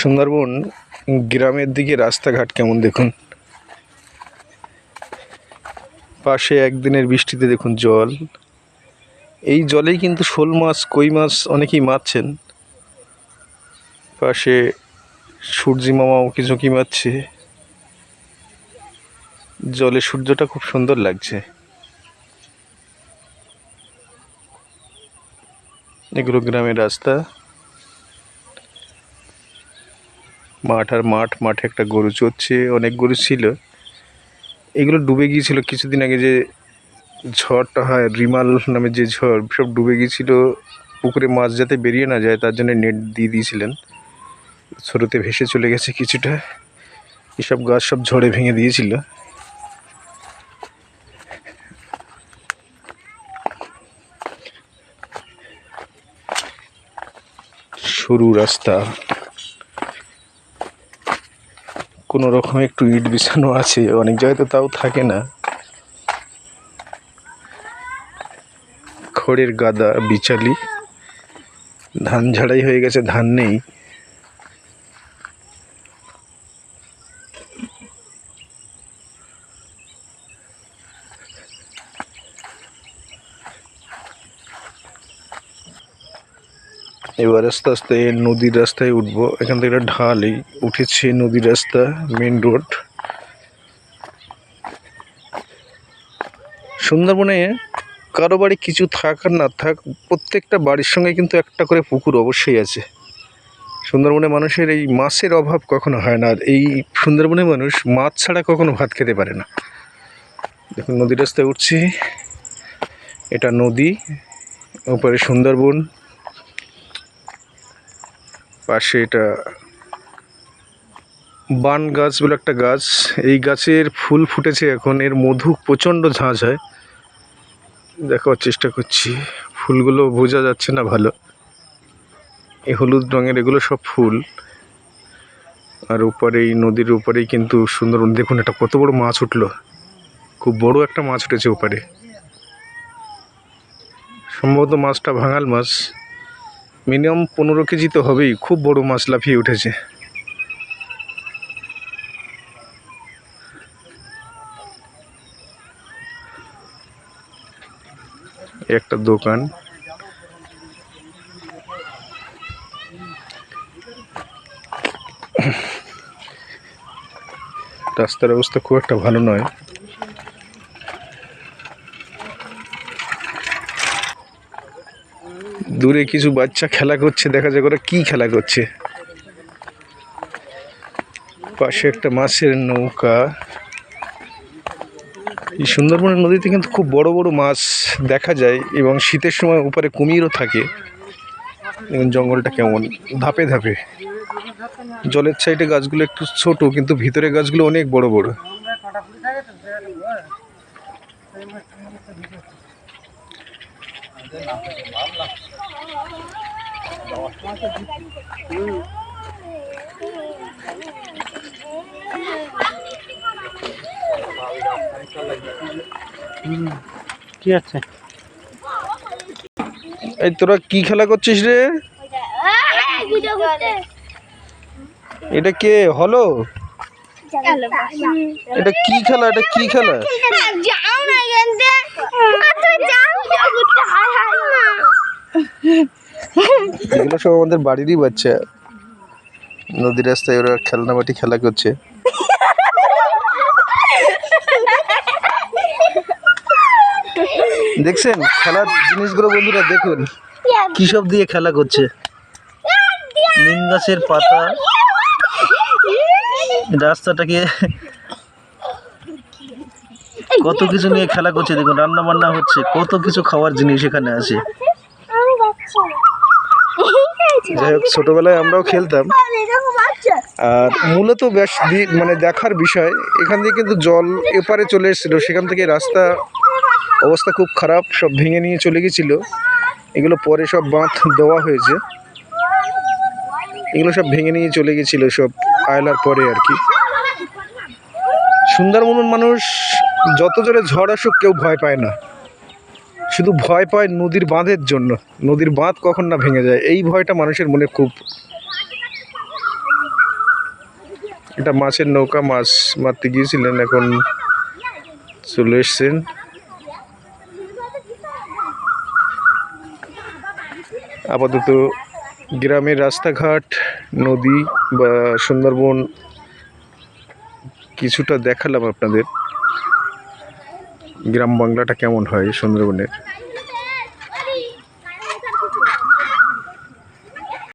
সুন্দরবন গ্রামের দিকে রাস্তাঘাট কেমন দেখুন? পাশে একদিনের বৃষ্টিতে দেখুন জল। এই জলেই কিন্তু শোল মাছ, কই মাছ অনেকেই মারছেন। পাশে সূর্যি মামাও কিছু কি মারছে। জলে সূর্যটা খুব সুন্দর লাগছে। এগুলো গ্রামের রাস্তা। মাঠ আর মাঠ, মাঠে একটা গরু চড়ছে, অনেক গরু ছিল। এগুলো ডুবে গিয়েছিল কিছুদিন আগে যে ঝড়টা হয়, রিমাল নামে যে ঝড়, সব ডুবে গিয়েছিল। পুকুরে মাছ যাতে বেরিয়ে না যায়, তার জন্য নেট দিয়ে দিয়েছিলেন। স্রোতে ভেসে চলে গেছে কিছুটা। এসব গাছ সব ঝড়ে ভেঙে দিয়েছিল। সরু রাস্তা। কোনো রকম একটু ইট বিছানো আছে, অনেক জায়গায় তো তাও থাকে না। খড়ের গাদা বিচালি। ধান ঝাড়াই হয়ে গেছে, ধান নেই। এবার আস্তে আস্তে নদীর রাস্তায় উঠব। এখান থেকে ঢালেই উঠেছে নদীর রাস্তা মেন রোড সুন্দরবনে কারও বাড়ি কিছু থাক আর না থাক, প্রত্যেকটা বাড়ির সঙ্গে কিন্তু একটা করে পুকুর অবশ্যই আছে। সুন্দরবনে মানুষের এই মাছের অভাব কখনো হয় না, আর এই সুন্দরবনে মানুষ মাছ ছাড়া কখনো ভাত খেতে পারে না। দেখুন, নদীর রাস্তায় উঠছি। এটা নদী, ওপরে সুন্দরবন। পাশে এটা বান গাছ বলে একটা গাছ। এই গাছের ফুল ফুটেছে এখন। এর মধু প্রচণ্ড ঝাঁঝ হয় দেখার চেষ্টা করছি। ফুলগুলো বোঝা যাচ্ছে না ভালো। এই হলুদ রঙের এগুলো সব ফুল। আর উপরে এই নদীর উপরেই কিন্তু সুন্দরবন। দেখুন, এটা কত বড় মাছ উঠল। খুব বড় একটা মাছ উঠেছে ওপারে। সম্ভবত মাছটা ভাঙাল মাছ। মিনিমাম পনেরো কেজি তো হবেই, খুব বড় মাছ লাফিয়ে উঠেছে। একটা দোকান। রাস্তার অবস্থা খুব একটা ভালো নয়। দূরে কিছু বাচ্চা খেলা করছে, দেখা যায় ওরা কি খেলা করছে। পাশে একটা মাছের নৌকা। এই সুন্দরবনের নদীতে কিন্তু খুব বড় বড় মাছ দেখা যায় এবং শীতের সময় উপরে কুমিরও থাকে। দেখুন জঙ্গলটা কেমন? ধাপে ধাপে। জলের সাইডে গাছগুলো একটু ছোট, কিন্তু ভিতরে গাছগুলো অনেক বড় বড়। কি আছে? এই তোরা কি খেলা করছিস রে? এটা কে? হলো? এটা কি খেলা? এটা কি খেলা? যাও না। এগুলো সব আমাদের বাড়িরই বাচ্চা। নদীর রাস্তায় ওরা খেলনা বাটি খেলা করছে। দেখছেন? খেলার জিনিসগুলো বন্ধুরা দেখুন। কী সব দিয়ে খেলা করছে? নিম গাছের পাতা। রাস্তাটাকে কত কিছু নিয়ে খেলা করছে, দেখুন রান্না বান্না হচ্ছে, কত কিছু খাওয়ার জিনিস এখানে আছে। যাই হোক ছোটোবেলায় আমরাও খেলতাম। আর মূলত বেশ মানে দেখার বিষয় এখান থেকে কিন্তু জল এপারে চলে এসেছিল। সেখান থেকে রাস্তা অবস্থা খুব খারাপ সব ভেঙে নিয়ে চলে গেছিল। এগুলো পরে সব বাঁধ দেওয়া হয়েছে। এগুলো সব ভেঙে নিয়ে চলে গেছিল সব আয়লার পরে আর কি। সুন্দরবনের মানুষ যত জোরে ঝড় আসুক কেউ ভয় পায় না। শুধু ভয় পায় নদীর বাঁধের জন্য। নদীর বাঁধ কখন না ভেঙে যায়? এই ভয়টা মানুষের মনে খুব। এটা মাছের নৌকা, মাছ মারতে গিয়েছিলেন, এখন চলে এসছেন। আপাতত গ্রামের রাস্তাঘাট, নদী বা সুন্দরবন কিছুটা দেখালাম আপনাদের। গ্রাম বাংলাটা কেমন হয় সুন্দরবনের?